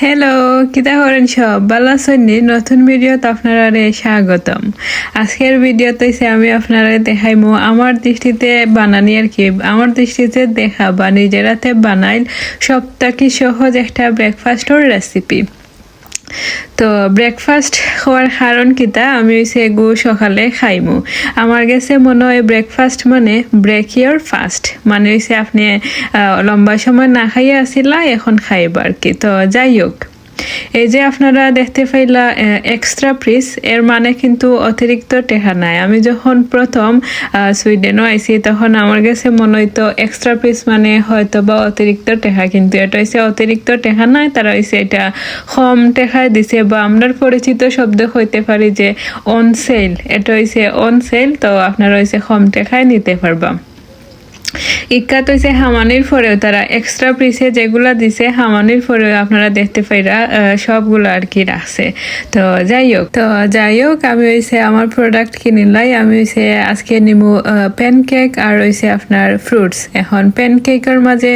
Hello কিতা করেন সব? ভালো আছেন নতুন ভিডিওতে আপনারা স্বাগতম। আজকের ভিডিওতে আমি আপনারা দেখাইমু আমার দৃষ্টিতে বানানি আর কি। আমার দৃষ্টিতে দেখা বা নিজেরাতে বানাইল সপ্তাহে সহজ একটা ব্রেকফাস্টর রেসিপি তো ব্রেকফাস্ট হওয়ার কারণ কিতা? আমি হইছে গু সকালে খাইমু। আমার গেছে মনে হয় ব্রেকফাস্ট মানে ব্রেক ইয়ার ফাস্ট মানে হইছে আপনি লম্বা সময় না খাইয়া আসিলা, এখন খাইবার কি তো যাই হোক। এই যে আপনারা দেখতে পাইলা এক্সট্রা প্রিস এর মানে কিন্তু অতিরিক্ত টেহা নাই। আমি যখন প্রথম সুইডেনও আইছি, তখন আমার কাছে মনে হইতো এক্সট্রা পিস মানে হয়তো বা অতিরিক্ত টেহা, কিন্তু এটা হইছে অতিরিক্ত টেহা নাই, তারা হইছে এটা কম টেহায় দিছে, বা আমরা পরিচিত শব্দ হইতে পারি যে অন সেল এটা হইছে অন সেল তো আপনারা হইছে কম টেকায় নিতে পারবা। ইক্কাত হইছে হামানির পরেও তারা এক্সট্রা পিসে যেগুলা দিছে হামানির পরেও আপনারা দেখতে পাইরা সবগুলো আর কি রাখছে। তো যাই হোক, তো যাই হোক, আমি হইছে আমার প্রোডাক্ট কিনিলাই, আমি হইছে আজকে নিমু প্যানকেক আর হইছে আপনার ফ্রুটস এখন প্যানকেকের মাঝে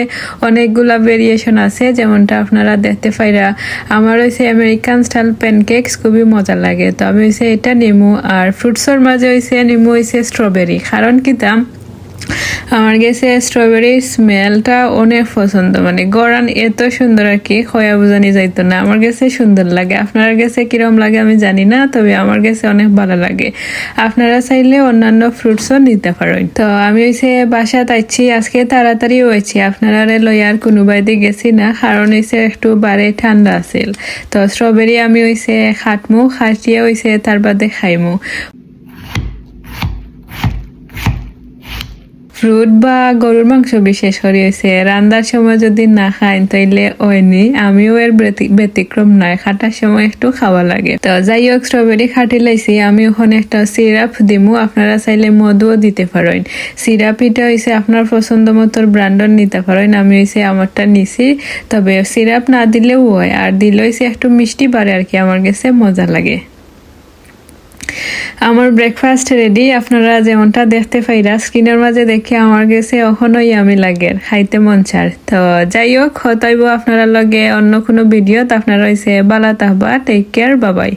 অনেকগুলা ভেরিয়েশন আছে, যেমনটা আপনারা দেখতে পাইরা, আমার হইছে আমেরিকান স্টাইল প্যানকেকস খুবই মজা লাগে। তো আমি হইছে এটা নিমু, আর ফ্রুটসের মাঝে হইছে, নিমু হইছে স্ট্রবেরি কারণ কি দাম? আমার কাছে স্ট্রবেরি স্মেলটা অনেক পছন্দ। মানে গড়ান এত সুন্দর আর কি, খয়া বোঝানি যাইতো না। আমার কাছে সুন্দর লাগে। আপনার কাছে কিরম লাগে আমি জানি না, তবে আমার কাছে অনেক ভালো লাগে। আপনারা চাইলে অন্যান্য ফ্রুটসও নিতে পারেন। তো আমি হইছে বাসা তাইছি আজকে তাড়াতাড়ি হয়েছি। আপনারা লইয়ার কোনো বাইরে গেছি না, কারণ হইছে একটু বারে ঠান্ডা আছিল। তো স্ট্রবেরি আমি হইছে খাটমু, খাটিয়ে হইছে তার বাদে খাইমু। ফ্রুট বা গরুর মাংস বিশেষ করে হয়েছে রান্নার সময় যদি না খাই তাইলে ওইনি আমিও এর ব্যতি- ব্যতিক্রম নয়। খাটার সময় একটু খাওয়া লাগে। তো যাই হোক স্ট্রবেরি খাটি লাইছি। আমি ওখানে একটা সিরাপ দিমু। আপনারা চাইলে মধুও দিতে পারেন। সিরাপ এটা হয়েছে আপনার পছন্দ মতো ব্র্যান্ডর নিতে পারেন। আমি হয়েছে আমারটা নিছি। তবে সিরাপ না দিলেও হয়। আর দিলে হয়েছে একটু মিষ্টি বাড়ে আর কি। আমার কাছে মজা লাগে। আমার ব্রেকফাস্ট রেডি আপনারা যেমনটা দেখতে পাইরা স্ক্রিনের মাঝে দেখে আমার গেছে এখনোই আমি লাগে খাইতে মন চার তো যাই হোক হতাইব আপনারা লগে অন্য কোনো ভিডিওত আপনারা হয়েছে বালা তাহবা টেক কেয়ার বাবাই